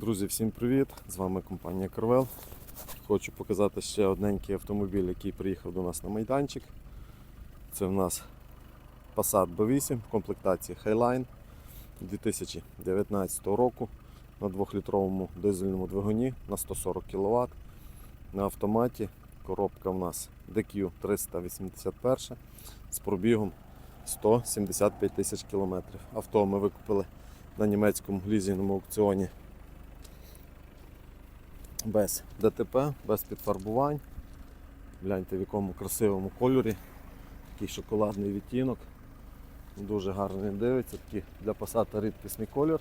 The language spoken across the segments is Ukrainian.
Друзі, всім привіт! З вами компанія Carvel. Хочу показати ще одненький автомобіль, який приїхав до нас на майданчик. Це в нас Passat B8 в комплектації Highline 2019 року на 2-літровому дизельному двигуні на 140 кВт. На автоматі коробка в нас DQ 381 з пробігом 175 тисяч кілометрів. Авто ми викупили на німецькому лізінговому аукціоні без ДТП, без підфарбувань. Гляньте в якому красивому кольорі. Такий шоколадний відтінок. Дуже гарний дивиться, такий для Passat рідкісний колір.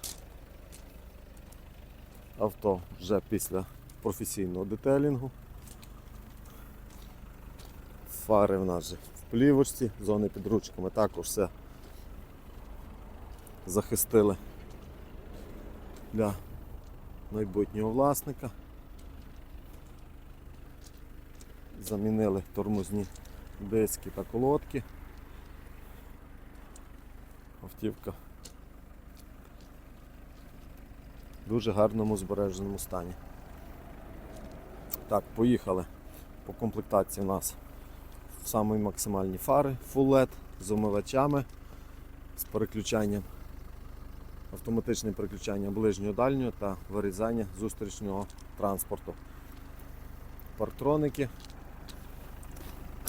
Авто вже після професійного детелінгу. Фари в нас же в плівочці, зони під ручками також все захистили для майбутнього власника. Замінили тормозні диски та колодки. Автівка в дуже гарному збереженому стані. Так, поїхали. По комплектації у нас самі максимальні фари Full LED з омивачами, з переключанням, автоматичним переключанням ближнього дальнього та вирізання зустрічного транспорту. Парктроники,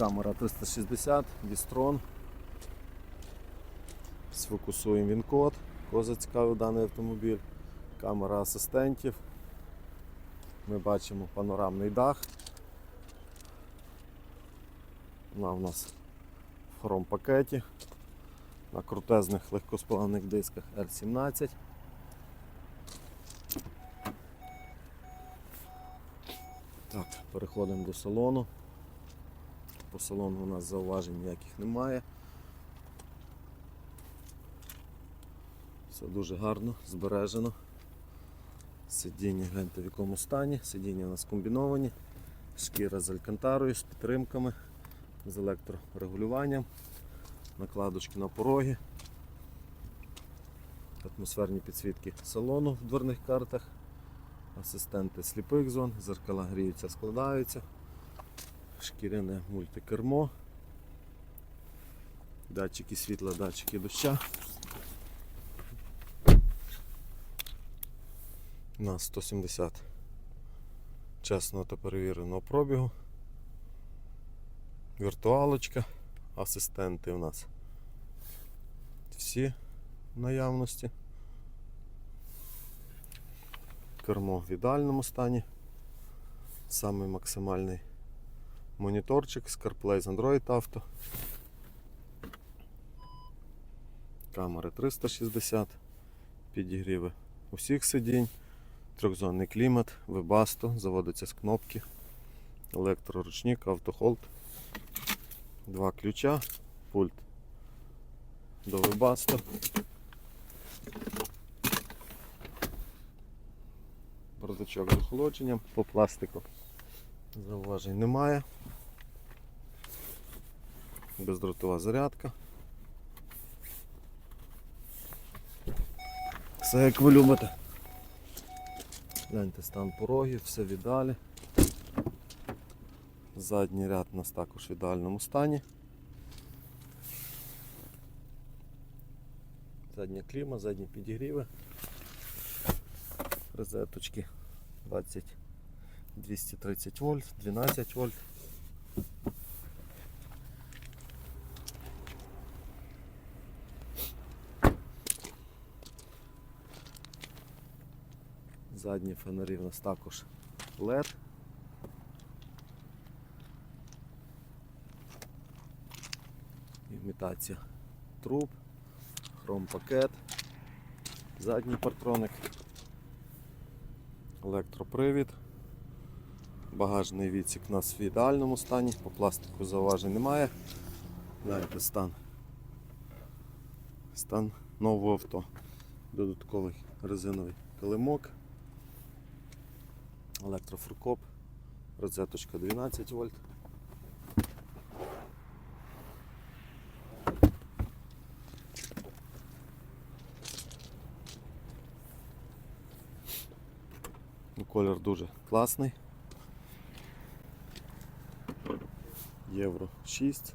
камера 360, Дістрон. Сфокусуємо він код, кого зацікавив даний автомобіль, камера асистентів. Ми бачимо панорамний дах. Вона у нас в хром пакеті на крутезних легкосплавних дисках R17. Так, переходимо до салону. По салону у нас зауважень ніяких немає. Все дуже гарно, збережено. Сидіння гляньте в якому стані. Сидіння у нас комбіновані. Шкіра з алькантарою, з підтримками, з електрорегулюванням, накладочки на пороги, атмосферні підсвітки салону в дверних картах, асистенти сліпих зон, зеркала гріються, складаються, шкіряне мультикермо, датчики світла, датчики доща. На 170 чесного та перевіреного пробігу. Віртуалочка, асистенти у нас всі в наявності. Кермо в ідеальному стані. Самий максимальний моніторчик з CarPlay з Android Auto. Камери 360, підігріви усіх сидінь, трьохзонний клімат, вебасто, заводиться з кнопки, електроручник, автохолд, два ключа, пульт до вебасто. Бардачок з охолодженням по пластику. Зауважень немає. Бездротова зарядка. Все як ви любите. Гляньте стан порогів, все в ідеалі. Задній ряд у нас також в ідеальному стані. Задня кліма, задні підігріви. Розеточки 20 230 вольт, 12 вольт. Задні фонарі у нас також LED. Імітація труб, хром пакет, задній партроник, електропривід, багажний відсік у нас в ідеальному стані, по пластику зауважень немає. Знаєте, стан. Стан нового авто. Додатковий резиновий килимок, електрофуркоп, розеточка 12 вольт. Ну, Колір дуже класний. Євро 6.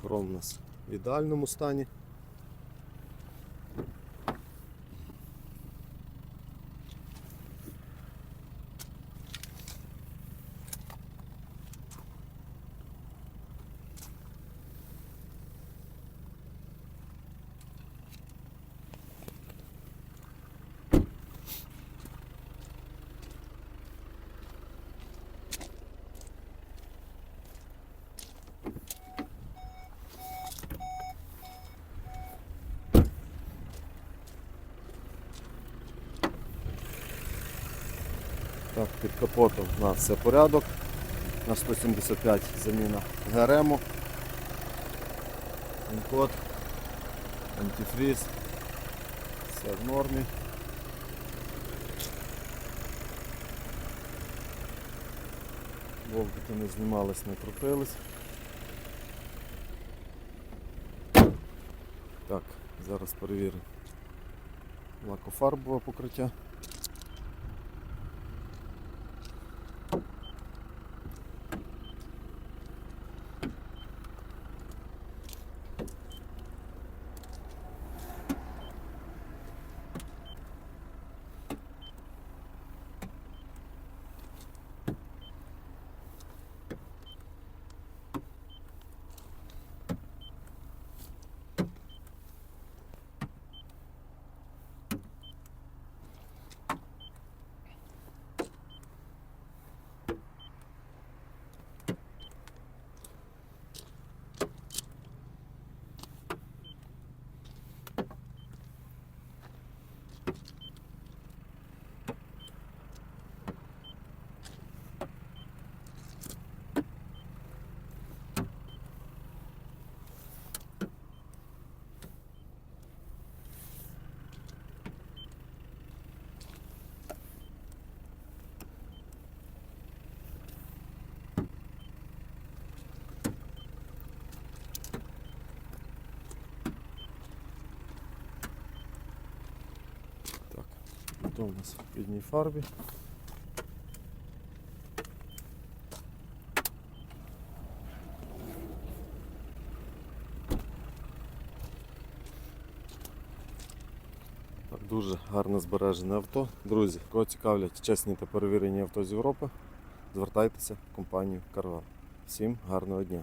Хром у нас в ідеальному стані. Так, під капотом у все порядок. На 175 заміна ГРМу. Інкод, антифріз. Все в нормі. Вовки не знімались, не крутились. Так, зараз перевіримо лакофарбове покриття. Так, то у нас в підній фарбі. Дуже гарно збережене авто. Друзі, кого цікавлять чесні та перевірені авто з Європи, звертайтеся в компанію Карван. Всім гарного дня!